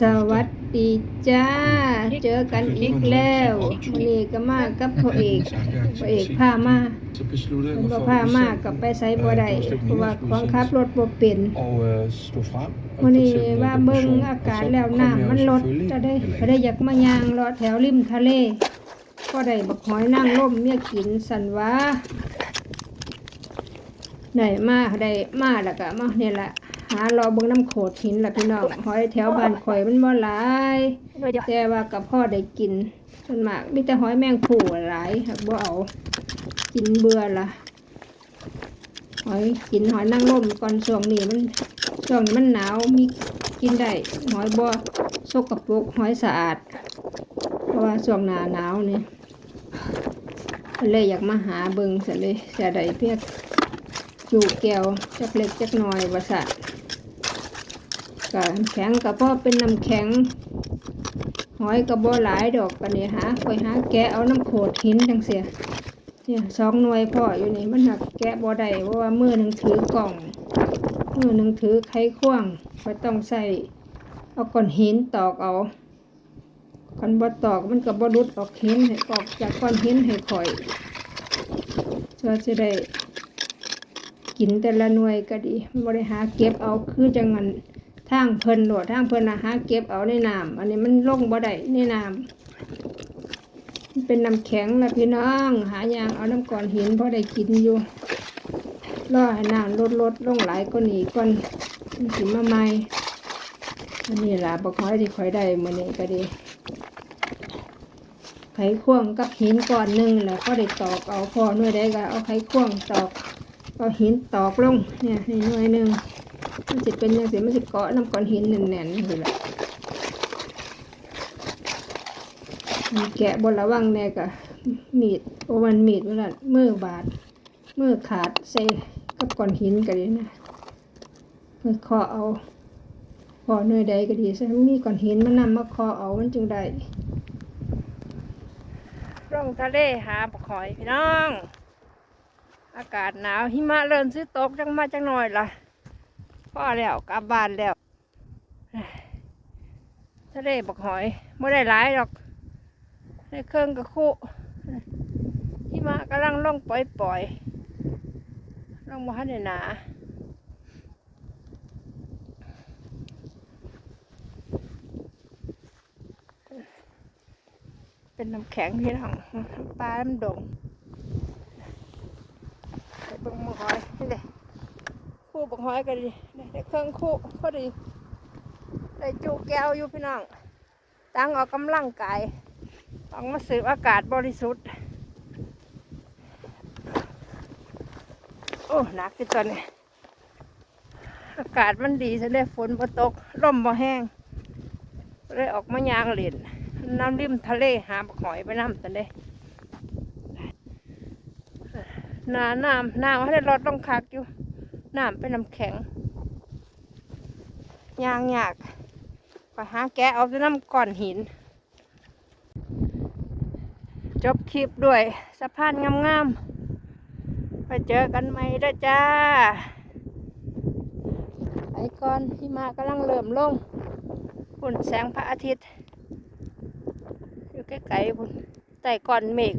สวัสดีจ้า เจอกันอีกแล้ววันนี้ก็มากับพ่อเอกพ่อเอกพามาเป็นบ่พามากับไปไสบ่ได้เพราะว่าของขับรถบ่เป็น og øh, stå frem. og วันนี้ fortælle ว่า information, เบิ่ง og อากาศ så แล้ว kom น้ำ jeg มันลด selvfølgelig จะได้ heller ก็ได้อยากมายางรอแถวริมทะเล ก็ได้บักหอยนางรมเมียกินสันว่าได้มาได้มาแล้วก็มาเนี่ยละ หารอเบิ่งน้ำโขดหินล่ะพี่น้องหอยแถวบ้านข่อยมันบ่หลายแต่ว่ากับพ่อได้กินส่วนมากมีแต่หอยแมงผู้หลายครับบ่เอากินเบื่อละหอยกินหอยนางรมก่อนช่วงนี้มันช่วงนี้มันหนาวมีกินได้หอยบ่สกปรกหอยสะอาด เพราะว่าช่วงหน้าหนาวนี่ก็เลยอยากมาหาเบิงซะเลยเสียดายเพียกจูแก้วจักเล็กจักน้อยว่าซะ ก็น้ำแข็งก็เพราะเป็นน้ำแข็ง หอยก็บ่หลายดอกปานนี้หาคอยหาแกะเอาน้ำโขดหินจังเสียเนี่ยสองหน่วยพ่ออยู่นี่มันหักแกะบ่ได้เพราะว่ามือหนึ่งถือกล่องมือหนึ่งถือไขควงก็ต้องใส่เอาก้อนหินตอกเอาคันบ่ตอกมันก็บ่รุดออกหินให้ออกจากก้อนหินให้ข่อยเพื่อจะได้กินแต่ละหน่วยก็ดีบ่ได้หาเก็บเอาคือจังงั้น ทางเพิ่นโหลดทางเพิ่นนะหาเก็บเอาในน้ำอันนี้มันลงบ่ได้ในน้ำมันเป็นน้ำแข็งละพี่น้อง หายางเอาน้ำก้อนหินพอได้กินอยู่รอให้น้ำลดลดลงหลายก็หนีก่อนมันสิมาใหม่อันนี้ล่ะบ่ค่อยที่ค่อยได้มื้อนี้ก็ดีไขควงกับหินก้อนหนึ่งแล้วก็ได้ตอกเอาพอหน่วยได้ก็เอาไขควงตอกเอาหินตอกลงเนี่ยให้หน่วยหนึ่ง มันจะเป็นยังไงมันจะเกาะน้ำก้อนหินแน่นๆนี่แหละมีแกะบนระวังแน่กะมีดโอวันมีดเวลามือบาดมือขาดใส่กับก้อนหินก็ดีนะเพื่อคาะเอาพอหน่วยใดก็ดีใช่มีก้อนหินมันนำมาคาะเอามันจึงได้ร่องทะเลหาปลาหอยพี่น้อง อากาศหนาวหิมะเริ่มซื้อตกจังมาจังหน่อยล่ะ พ่อแล้วกลับบ้านแล้วทะเลบักหอยไม่ได้หลายหรอกในเครื่องกระคุที่มากำลังล่องปล่อยปล่อยๆล่องมาให้หนาเป็นน้ำแข็งพี่น้องปลาน้ำดงไปเบิ่งบักหอยนี่เลย คู่บักหอยกันดิได้เครื่องคู่พอดีได้จูแก้วอยู่พี่น้อง ตั้งออกกำลังกายต้องมาสืบอากาศบริสุทธิ์ โอ้หนักที่ตัวนี้อากาศมันดีซะเลยฝนบ่ตกลมบ่แห้งเลยออกมายางเล่นน้ำริมทะเลหาบักหอยไปน้ำตันเด้หนาน้ำน้ำให้ได้ลดลงคักอยู่ น้ำเป็นน้ำแข็งยางยากก็หาแกะเอาไปน้ำก้อนหิน จบคลิปด้วยสะพานงามๆไปเจอกันใหม่เด้จ้าไปก่อนที่มากำลังเริ่มลงปุ่นแสงพระอาทิตย์ อยู่ใกล้ๆพุ่นใต้ก้อนเมฆ